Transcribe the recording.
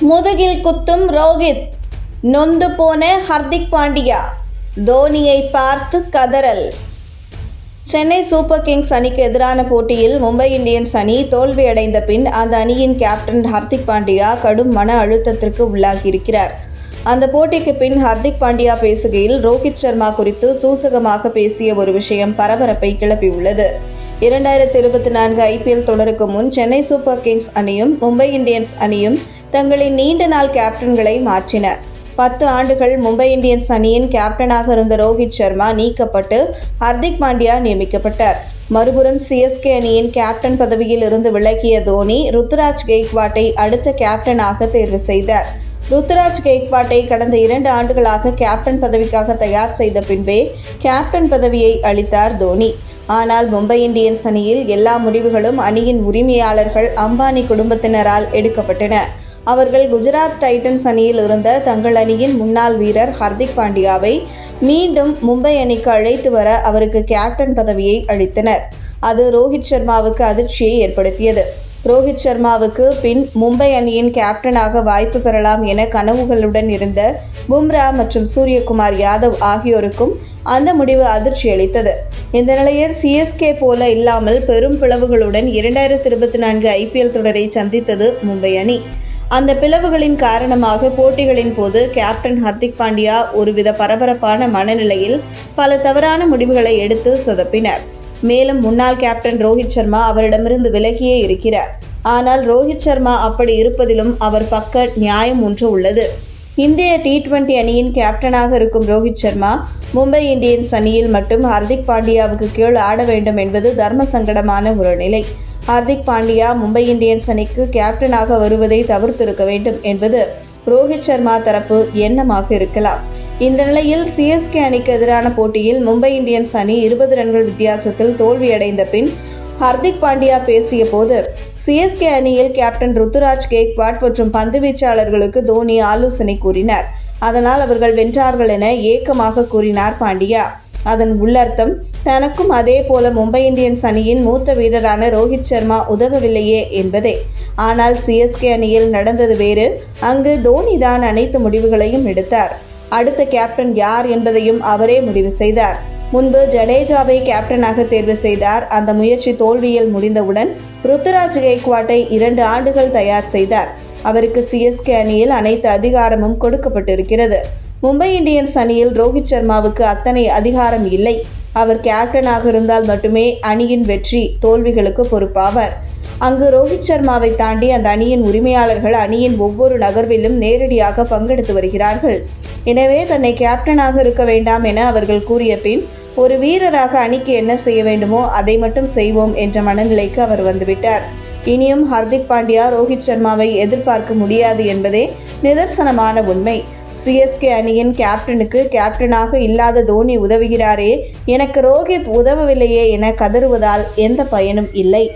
முதுகில் குத்தும் ரோஹித். நொந்து போன ஹர்திக் பாண்டியா. தோனியை பார்த்து கதறல். சென்னை சூப்பர் கிங்ஸ் அணிக்கு எதிரான போட்டியில் மும்பை இந்தியன்ஸ் அணி தோல்வியடைந்த பின் அந்த அணியின் கேப்டன் ஹர்திக் பாண்டியா கடும் மன அழுத்தத்திற்கு உள்ளாகியிருக்கிறார். அந்த போட்டிக்கு பின் ஹர்திக் பாண்டியா பேசுகையில் ரோஹித் சர்மா குறித்து சூசகமாக பேசிய ஒரு விஷயம் பரபரப்பை கிளப்பியுள்ளது. இரண்டாயிரத்தி இருபத்தி நான்கு ஐபிஎல் தொடருக்கு முன் சென்னை சூப்பர் கிங்ஸ் அணியும் மும்பை இந்தியன்ஸ் அணியும் தங்களின் நீண்ட நாள் கேப்டன்களை மாற்றினர். பத்து ஆண்டுகள் மும்பை இந்தியன்ஸ் அணியின் கேப்டனாக இருந்த ரோஹித் சர்மா நீக்கப்பட்டு ஹர்திக் பாண்டியா நியமிக்கப்பட்டார். மறுபுறம் சிஎஸ்கே அணியின் கேப்டன் பதவியில் இருந்து விலகிய தோனி ருத்துராஜ் கெய்க்வாட்டை அடுத்த கேப்டனாக தேர்வு செய்தார். ருத்துராஜ் கெய்க்வாட்டை கடந்த இரண்டு ஆண்டுகளாக கேப்டன் பதவிக்காக தயார் செய்த பின்பே கேப்டன் பதவியை அளித்தார் தோனி. ஆனால் மும்பை இந்தியன்ஸ் அணியில் எல்லா முடிவுகளும் அணியின் உரிமையாளர்கள் அம்பானி குடும்பத்தினரால் எடுக்கப்பட்டன. அவர்கள் குஜராத் டைட்டன்ஸ் அணியில் இருந்த தங்கள் அணியின் முன்னாள் வீரர் ஹர்திக் பாண்டியாவை மீண்டும் மும்பை அணிக்கு அழைத்து வர அவருக்கு கேப்டன் பதவியை அளித்தனர். அது ரோஹித் சர்மாவுக்கு அதிர்ச்சியை ஏற்படுத்தியது. ரோஹித் சர்மாவுக்கு பின் மும்பை அணியின் கேப்டனாக வாய்ப்பு பெறலாம் என கனவுகளுடன் இருந்த பும்ரா மற்றும் சூரியகுமார் யாதவ் ஆகியோருக்கும் அந்த முடிவு அதிர்ச்சி அளித்தது. இந்த நிலையில் சிஎஸ்கே போல இல்லாமல் பெரும் பிளவுகளுடன் இரண்டாயிரத்தி இருபத்தி நான்கு ஐபிஎல் தொடரை சந்தித்தது மும்பை அணி. அந்த பிளவுகளின் காரணமாக போட்டிகளின் போது கேப்டன் ஹர்திக் பாண்டியா ஒருவித பரபரப்பான மனநிலையில் பல தவறான முடிவுகளை எடுத்து சொதப்பினர். மேலும் முன்னாள் கேப்டன் ரோஹித் சர்மா அவரிடமிருந்து விலகியே இருக்கிறார். ஆனால் ரோஹித் சர்மா அப்படி இருப்பதிலும் அவர் பக்க நியாயம் ஒன்று உள்ளது. இந்திய டி டுவெண்டி அணியின் கேப்டனாக இருக்கும் ரோஹித் சர்மா மும்பை இந்தியன்ஸ் அணியில் மட்டும் ஹர்திக் பாண்டியாவுக்கு கீழ் ஆட வேண்டும் என்பது தர்ம சங்கடமான ஒரு நிலை. ஹர்திக் பாண்டியா மும்பை இந்தியன்ஸ் அணிக்கு கேப்டனாக வருவதை தவிர்த்திருக்க வேண்டும் என்பது ரோஹித் சர்மா தரப்பு எண்ணமாக இருக்கலாம். இந்த நிலையில் சிஎஸ்கே அணிக்கு எதிரான போட்டியில் மும்பை இந்தியன்ஸ் அணி இருபது ரன்கள் வித்தியாசத்தில் தோல்வியடைந்த பின் ஹர்திக் பாண்டியா பேசிய போது சிஎஸ்கே அணியில் கேப்டன் ருத்துராஜ் கேக்வாட் மற்றும் பந்து வீச்சாளர்களுக்கு தோனி ஆலோசனை கூறினார். அதனால் அவர்கள் வென்றார்கள் என ஏக்கமாக கூறினார் பாண்டியா. அதன் உள்ளர்த்தம் தனக்கும் அதே போல மும்பை இந்தியன்ஸ் அணியின் மூத்த வீரரான ரோஹித் சர்மா உதவவில்லையே என்பதே. ஆனால் சிஎஸ்கே அணியில் நடந்தது வேறு. அங்கு தோனி தான் அனைத்து முடிவுகளையும் எடுத்தார். அடுத்த கேப்டன் யார் என்பதையும் அவரே முடிவு செய்தார். முன்பு ஜடேஜாவை கேப்டனாக தேர்வு செய்தார். அந்த முயற்சி தோல்வியில் முடிந்தவுடன் ருத்துராஜ் கெய்க்வாட்டை இரண்டு ஆண்டுகள் தயார் செய்தார். அவருக்கு சிஎஸ்கே அணியில் அனைத்து அதிகாரமும் கொடுக்கப்பட்டிருக்கிறது. மும்பை இந்தியன்ஸ் அணியில் ரோஹித் சர்மாவுக்கு அத்தனை அதிகாரம் இல்லை. அவர் கேப்டனாக இருந்தால் மட்டுமே அணியின் வெற்றி தோல்விகளுக்கு பொறுப்பாவார். அங்கு ரோஹித் சர்மாவை தாண்டி அந்த அணியின் உரிமையாளர்கள் அணியின் ஒவ்வொரு நகர்விலும் நேரடியாக பங்கெடுத்து வருகிறார்கள். எனவே தன்னை கேப்டனாக இருக்க வேண்டாம் என அவர்கள் கூறிய பின் ஒரு வீரராக அணிக்கு என்ன செய்ய வேண்டுமோ அதை மட்டும் செய்வோம் என்ற மனநிலைக்கு அவர் வந்துவிட்டார். இனியும் ஹர்திக் பாண்டியா ரோஹித் சர்மாவை எதிர்பார்க்க முடியாது என்பதே நிதர்சனமான உண்மை. சிஎஸ்கே அணியின் கேப்டனுக்கு கேப்டனாக இல்லாத தோனி உதவுகிறாரே. எனக்கு ரோஹித் உதவவில்லையே என கதறுவதால் எந்த பயனும் இல்லை.